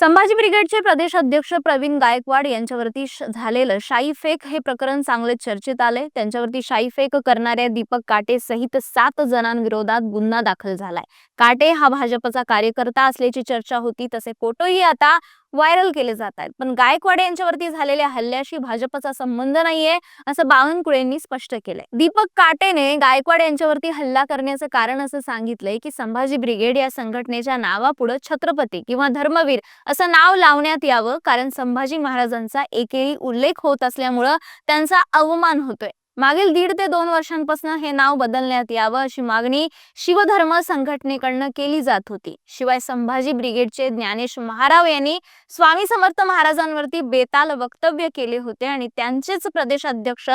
संभाजी ब्रिगेडचे प्रदेश अध्यक्ष प्रवीण गायकवाड यांच्यावरती झालेलं शाई फेक हे प्रकरण चांगले चर्चेत आले त्यांच्यावरती शाई फेक करणाऱ्या दीपक काटे सहित सात जणांविरोधात गुन्हा दाखल झालाय. काटे हा भाजपचा कार्यकर्ता असल्याची चर्चा होती. तसे फोटोही आता व्हायरल केले जात आहेत पण गायकवाड यांच्यावरती झालेल्या हल्ल्याशी भाजपचा संबंध नाहीये असं बावनकुळेंनी स्पष्ट केलंय. दीपक काटेने गायकवाड यांच्यावरती हल्ला करण्याचं कारण असं सांगितलंय की संभाजी ब्रिगेड या संघटनेच्या नावापुढे छत्रपती किंवा धर्मवीर असं नाव लावण्यात यावं कारण संभाजी महाराजांचा एकेरी उल्लेख होत असल्यामुळं त्यांचा अवमान होतोय. मागील दीड ते दोन वर्षांपासून हे नाव बदलण्यात यावं अशी मागणी शिवधर्म संघटनेकडनं केली जात होती. शिवाय संभाजी ब्रिगेडचे ज्ञानेश महाराव यांनी स्वामी समर्थ महाराजांवरती बेताल वक्तव्य केले होते आणि त्यांचेच प्रदेशाध्यक्ष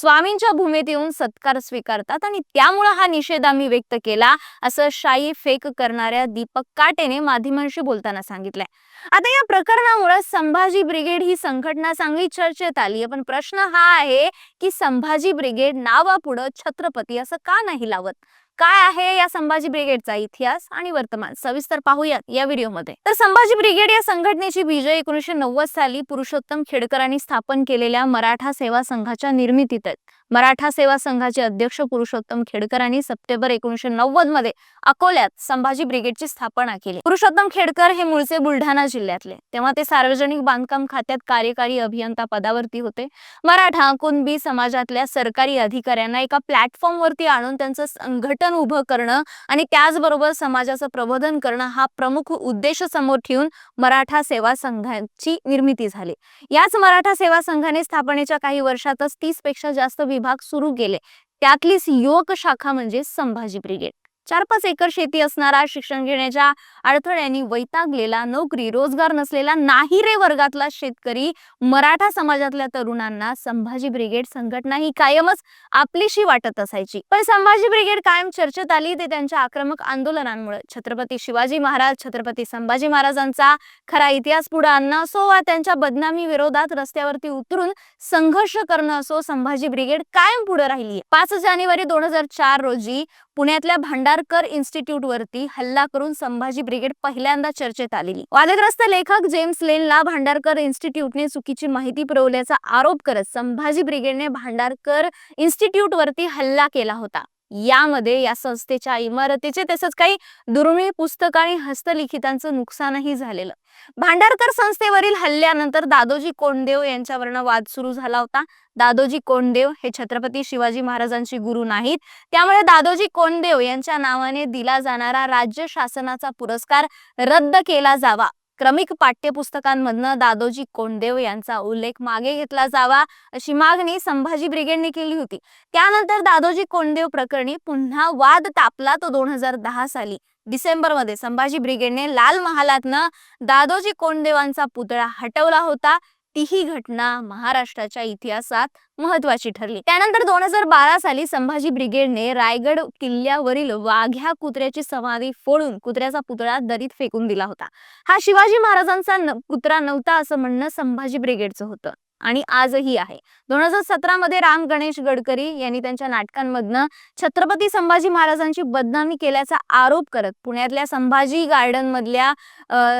स्वामींच्या भूमीत येऊन सत्कार स्वीकारतात आणि त्यामुळे हा निषेध आम्ही व्यक्त केला असं शाई फेक करणाऱ्या दीपक काटेने माध्यमांशी बोलताना सांगितलंय. आता या प्रकरणामुळे संभाजी ब्रिगेड ही संघटना चांगली चर्चेत आली पण प्रश्न हा आहे की संभाजी ब्रिगेड नावापुढं छत्रपती असं का नाही लावत? काय आहे या संभाजी ब्रिगेडचा इतिहास आणि वर्तमान? सविस्तर पाहूयात या व्हिडिओमध्ये. तर संभाजी ब्रिगेड या संघटनेची विजय एकोणीशे नव्वद साली पुरुषोत्तम खेडकरांनी स्थापन केलेल्या मराठा सेवा संघाच्या निर्मितीत आहेत मराठा सेवा संघाचे अध्यक्ष पुरुषोत्तम खेडकरांनी सप्टेंबर एकोणीशे नव्वदमध्ये अकोल्यात संभाजी ब्रिगेडची स्थापना केली. पुरुषोत्तम खेडकर हे मूळचे बुलढाणा जिल्ह्यातले. तेव्हा ते सार्वजनिक बांधकाम खात्यात कार्यकारी अभियंता पदावरती होते. मराठा कुणबी समाजातल्या सरकारी अधिकाऱ्यांना एका प्लॅटफॉर्मवरती आणून त्यांचं संघटन उभं करणं आणि त्याचबरोबर समाजाचं प्रबोधन करणं हा प्रमुख उद्देश समोर ठेवून मराठा सेवा संघाची निर्मिती झाली. याच मराठा सेवा संघाने स्थापनेच्या काही वर्षातच तीसपेक्षा जास्त विभाग सुरू केले. त्यातलीच युवक शाखा म्हणजे संभाजी ब्रिगेड चार पाच एकर शेती असणारा शिक्षण घेण्याच्या अडथळ्यांनी वैतागलेला नोकरी रोजगार नसलेला नाही रे वर्गातला शेतकरी मराठा समाजातल्या तरुणांना संभाजी ब्रिगेड संघटना ही कायमच आपलीशी वाटत असायची. पण संभाजी ब्रिगेड कायम चर्चेत आली ते त्यांच्या आक्रमक आंदोलनांमुळे. छत्रपती शिवाजी महाराज छत्रपती संभाजी महाराजांचा खरा इतिहास पुढे आणणं असो वा त्यांच्या बदनामी विरोधात रस्त्यावरती उतरून संघर्ष करणं असो संभाजी ब्रिगेड कायम पुढे राहिली पाच जानेवारी दोन हजार चार रोजी पुण्यातल्या भांडारकर इन्स्टिट्यूट वरती हल्ला करून संभाजी ब्रिगेड पहिल्यांदा चर्चेत आलेली. वादग्रस्त लेखक जेम्स लेनला भांडारकर इन्स्टिट्यूटने चुकीची माहिती पुरवल्याचा आरोप करत संभाजी ब्रिगेडने भांडारकर इन्स्टिट्यूट वरती हल्ला केला होता. यामध्ये या संस्थेच्या इमारतीचे तसंच काही दुर्मिळ पुस्तक आणि हस्तलिखितांचं नुकसानही झालेलं. भांडारकर संस्थेवरील हल्ल्यानंतर दादोजी कोंडदेव यांच्यावरनं वाद सुरू झाला होता. दादोजी कोंडदेव हे छत्रपती शिवाजी महाराजांचे गुरु नाहीत. त्यामुळे दादोजी कोंडदेव यांच्या नावाने दिला जाणारा राज्य शासनाचा पुरस्कार रद्द केला जावा. क्रमिक पाठ्यपुस्तकांमधनं दादोजी कोंडदेव यांचा उल्लेख मागे घेतला जावा अशी मागणी संभाजी ब्रिगेडने केली होती. त्यानंतर दादोजी कोंडदेव प्रकरणी पुन्हा वाद तापला तो दोन हजार दहा साली. डिसेंबरमध्ये संभाजी ब्रिगेडने लाल महालातनं दादोजी कोंडदेवांचा पुतळा हटवला होता. तीही घटना महाराष्ट्राच्या इतिहासात महत्वाची ठरली. त्यानंतर दोन हजार बारा साली संभाजी ब्रिगेडने रायगड किल्ल्यावरील वाघ्या कुत्र्याची समाधी फोडून कुत्र्याचा पुतळा दरीत फेकून दिला होता. हा शिवाजी महाराजांचा कुत्रा नव्हता असं म्हणणं संभाजी ब्रिगेडचं होतं. आणि आजही आहे. दोन हजार सतरा मध्ये राम गणेश गडकरी यांनी त्यांच्या नाटकांमधनं छत्रपती संभाजी महाराजांची बदनामी केल्याचा आरोप करत पुण्यातल्या संभाजी गार्डन मधल्या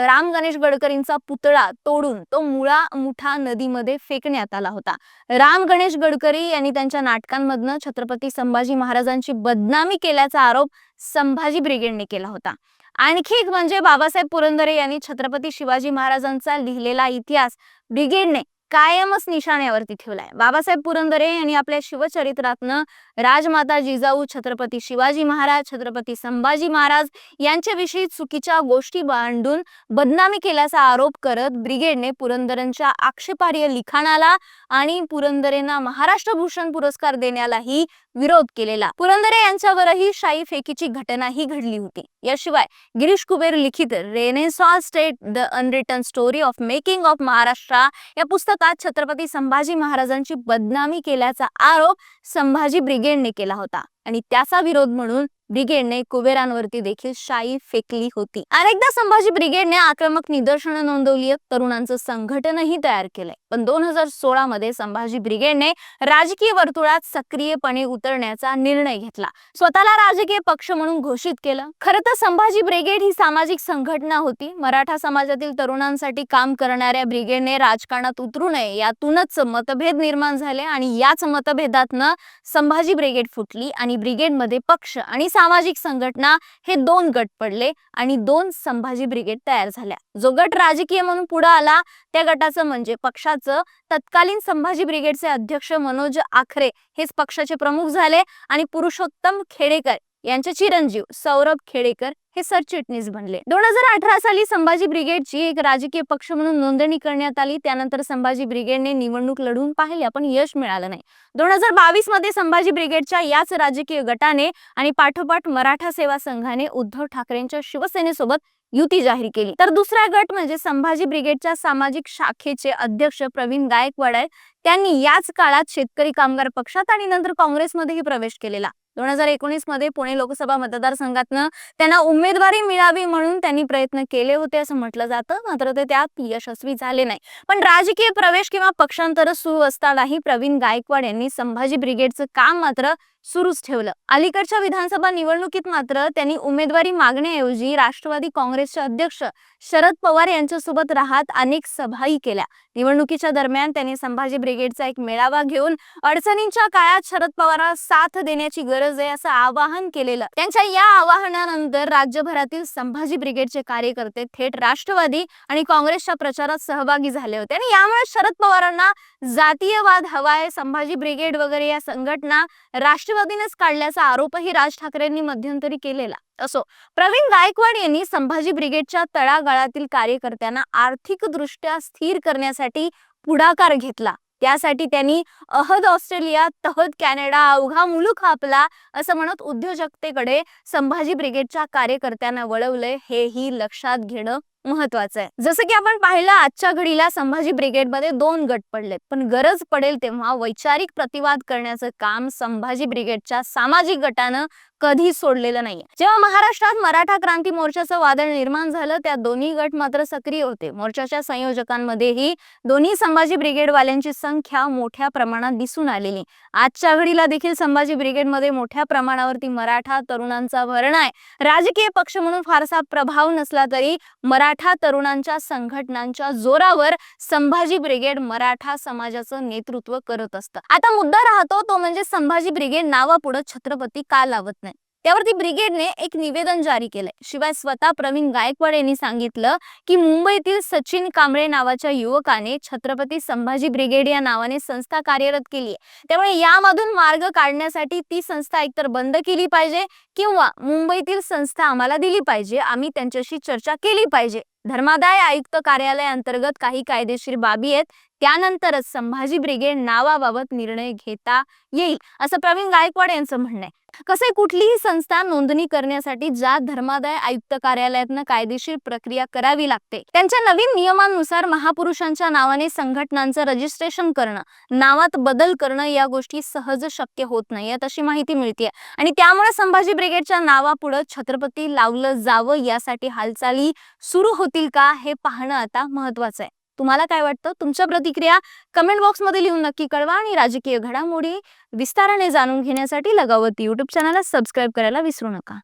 राम गणेश गडकरींचा पुतळा तोडून तो मुळा मुठा नदीमध्ये फेकण्यात आला होता. राम गणेश गडकरी यांनी त्यांच्या नाटकांमधनं छत्रपती संभाजी महाराजांची बदनामी केल्याचा आरोप संभाजी ब्रिगेडने केला होता. आणखी एक म्हणजे बाबासाहेब पुरंदरे यांनी छत्रपती शिवाजी महाराजांचा लिहिलेला इतिहास ब्रिगेडने कायमच निशाण्यावरती ठेवलाय. बाबासाहेब पुरंदरे यांनी आपल्या शिवचरित्रातनं राजमाता जिजाऊ छत्रपती शिवाजी महाराज छत्रपती संभाजी महाराज यांच्याविषयी चुकीच्या गोष्टी बांधून बदनामी केल्याचा आरोप करत ब्रिगेडने पुरंदरेंच्या आक्षेपार्ह लिखाणाला आणि पुरंदरेंना महाराष्ट्र भूषण पुरस्कार देण्यालाही विरोध केलेला. पुरंदरे यांच्यावरही शाई फेकीची घटनाही घडली होती. याशिवाय गिरीश कुबेर लिखित renaissance state the unwritten story of making of Maharashtra या पुस्तक पुस्तकात छत्रपती संभाजी महाराजांची बदनामी केल्याचा आरोप संभाजी ब्रिगेडने केला होता. आणि त्याचा विरोध म्हणून ब्रिगेडने कुबेरांवरती देखील शाई फेकली होती. अनेकदा संभाजी ब्रिगेडने आक्रमक निदर्शनं नोंदवली आहेत, तरुणांचं संघटनही तयार केलंय. पण दोन हजार सोळा मध्ये संभाजी ब्रिगेडने राजकीय वर्तुळात सक्रियपणे उतरण्याचा निर्णय घेतला. स्वतःला राजकीय पक्ष म्हणून घोषित केलं. खरं तर संभाजी ब्रिगेड ही सामाजिक संघटना होती. मराठा समाजातील तरुणांसाठी काम करणाऱ्या ब्रिगेडने राजकारणात उतरू नये यातूनच मतभेद निर्माण झाले आणि याच मतभेदातनं संभाजी ब्रिगेड फुटली आणि ब्रिगेडमध्ये पक्ष आणि सामाजिक संघटना हे दोन गट पडले आणि दोन संभाजी ब्रिगेड तयार झाल्या. जो गट राजकीय म्हणून पुढे आला त्या गटाचं म्हणजे पक्षाचं. तत्कालीन संभाजी ब्रिगेडचे अध्यक्ष मनोज आखरे हेच पक्षाचे प्रमुख झाले आणि पुरुषोत्तम खेडेकर यांचे चिरंजीव सौरभ खेडेकर हे सरचिटणीस बनले. दोन हजार अठरा साली संभाजी ब्रिगेडची एक राजकीय पक्ष म्हणून नोंदणी करण्यात आली. त्यानंतर संभाजी ब्रिगेडने निवडणूक लढवून पाहिले पण यश मिळालं नाही. दोन हजार बावीसमध्ये संभाजी ब्रिगेडच्या याच राजकीय गटाने आणि पाठोपाठ मराठा सेवा संघाने उद्धव ठाकरेंच्या शिवसेनेसोबत युती जाहीर केली. तर दुसरा गट म्हणजे संभाजी ब्रिगेडच्या सामाजिक शाखेचे अध्यक्ष प्रवीण गायकवाड आहेत. त्यांनी याच काळात शेतकरी कामगार पक्षात आणि नंतर काँग्रेसमध्येही प्रवेश केलेला. दोन हजार एकोणीसमध्ये पुणे लोकसभा मतदारसंघातनं त्यांना उमेदवारी मिळावी म्हणून त्यांनी प्रयत्न केले होते असं म्हटलं जातं. मात्र ते त्यात यशस्वी झाले नाही. पण राजकीय प्रवेश किंवा पक्षांतर सुरू असतानाही प्रवीण गायकवाड यांनी संभाजी ब्रिगेडचं काम मात्र सुरूच ठेवलं. अलीकडच्या विधानसभा निवडणुकीत मात्र त्यांनी उमेदवारी मागण्याऐवजी राष्ट्रवादी काँग्रेसचे अध्यक्ष शरद पवार यांच्यासोबत राहत अनेक सभाही केल्या. निवडणुकीच्या दरम्यान त्यांनी संभाजी ब्रिगेडचा एक मेळावा घेऊन अडचणींच्या काळात शरद पवारांना साथ देण्याची गरज आहे असं आवाहन केलेलं. त्यांच्या या आवाहनानंतर राज्यभरातील संभाजी ब्रिगेडचे कार्यकर्ते थेट राष्ट्रवादी आणि काँग्रेसच्या प्रचारात सहभागी झाले होते. आणि यामुळे शरद पवारांना जातीयवाद हवाय संभाजी ब्रिगेड वगैरे या संघटना राष्ट्रवादीनेच काढल्याचा आरोपही राज ठाकरेंनी मध्यंतरी केलेला. असो प्रवीण गायकवाड यांनी संभाजी ब्रिगेडच्या तळागाळातील कार्यकर्त्यांना आर्थिक दृष्ट्या स्थिर करण्यासाठी पुढाकार घेतला. त्यासाठी त्यांनी अहद ऑस्ट्रेलिया तहद कॅनडा अवघा मुलूक आपला असं म्हणत उद्योजकतेकडे संभाजी ब्रिगेडच्या कार्यकर्त्यांना वळवलंय हेही लक्षात घेणं महत्वाचं आहे. जसं की आपण पाहिलं आजच्या घडीला संभाजी ब्रिगेडमध्ये दोन गट पडलेत. पण गरज पडेल तेव्हा वैचारिक प्रतिवाद करण्याचं काम संभाजी ब्रिगेडच्या सामाजिक गटानं कधी सोडलेलं नाही जेव्हा महाराष्ट्रात मराठा क्रांती मोर्चाचं वादळ निर्माण झालं त्या दोन्ही गट मात्र सक्रिय होते. मोर्चाच्या संयोजकांमध्येही दोन्ही संभाजी ब्रिगेडवाल्यांची संख्या मोठ्या प्रमाणात दिसून आलेली. आजच्या घडीला देखील संभाजी ब्रिगेडमध्ये मोठ्या प्रमाणावरती मराठा तरुणांचा भरणा आहे. राजकीय पक्ष म्हणून फारसा प्रभाव नसला तरी मराठा मराठा तरुणांच्या संघटनांच्या जोरावर संभाजी ब्रिगेड मराठा समाजाचं नेतृत्व करत असतं. आता मुद्दा राहतो तो म्हणजे संभाजी ब्रिगेड नावापुढे छत्रपती का लावत नाही? त्यावरती ब्रिगेडने एक निवेदन जारी केलंय. शिवाय स्वतः प्रवीण गायकवाड यांनी सांगितलं की मुंबईतील सचिन कांबळे नावाच्या युवकाने छत्रपती संभाजी ब्रिगेड या नावाने संस्था कार्यरत केली आहे त्यामुळे यामधून मार्ग काढण्यासाठी ती संस्था एकतर बंद केली पाहिजे किंवा मुंबईतील संस्था आम्हाला दिली पाहिजे. आम्ही त्यांच्याशी चर्चा केली पाहिजे. धर्मादाय आयुक्त कार्यालय अंतर्गत काही कायदेशीर बाबी आहेत. त्यानंतरच संभाजी ब्रिगेड नावाबाबत निर्णय घेता येईल असं प्रवीण गायकवाड यांचं म्हणणं आहे. कसे कुठलीही संस्था नोंदणी करण्यासाठी ज्या धर्मादाय आयुक्त कार्यालयातनं कायदेशीर प्रक्रिया करावी लागते त्यांच्या नवीन नियमानुसार महापुरुषांच्या नावाने संघटनांचं रजिस्ट्रेशन करणं नावात बदल करणं या गोष्टी सहज शक्य होत नाहीयेत अशी माहिती मिळते आणि त्यामुळे संभाजी ब्रिगेडच्या नावापुढं छत्रपती लावलं जावं यासाठी हालचाली सुरू होतील का हे पाहणं आता महत्वाचं आहे. तुम्हाला काय वाटतं? तुमच्या प्रतिक्रिया कमेंट बॉक्समध्ये लिहून नक्की कळवा आणि राजकीय घडामोडी विस्ताराने जाणून घेण्यासाठी लगावत यूट्यूब चॅनलला सबस्क्राईब करायला विसरू नका.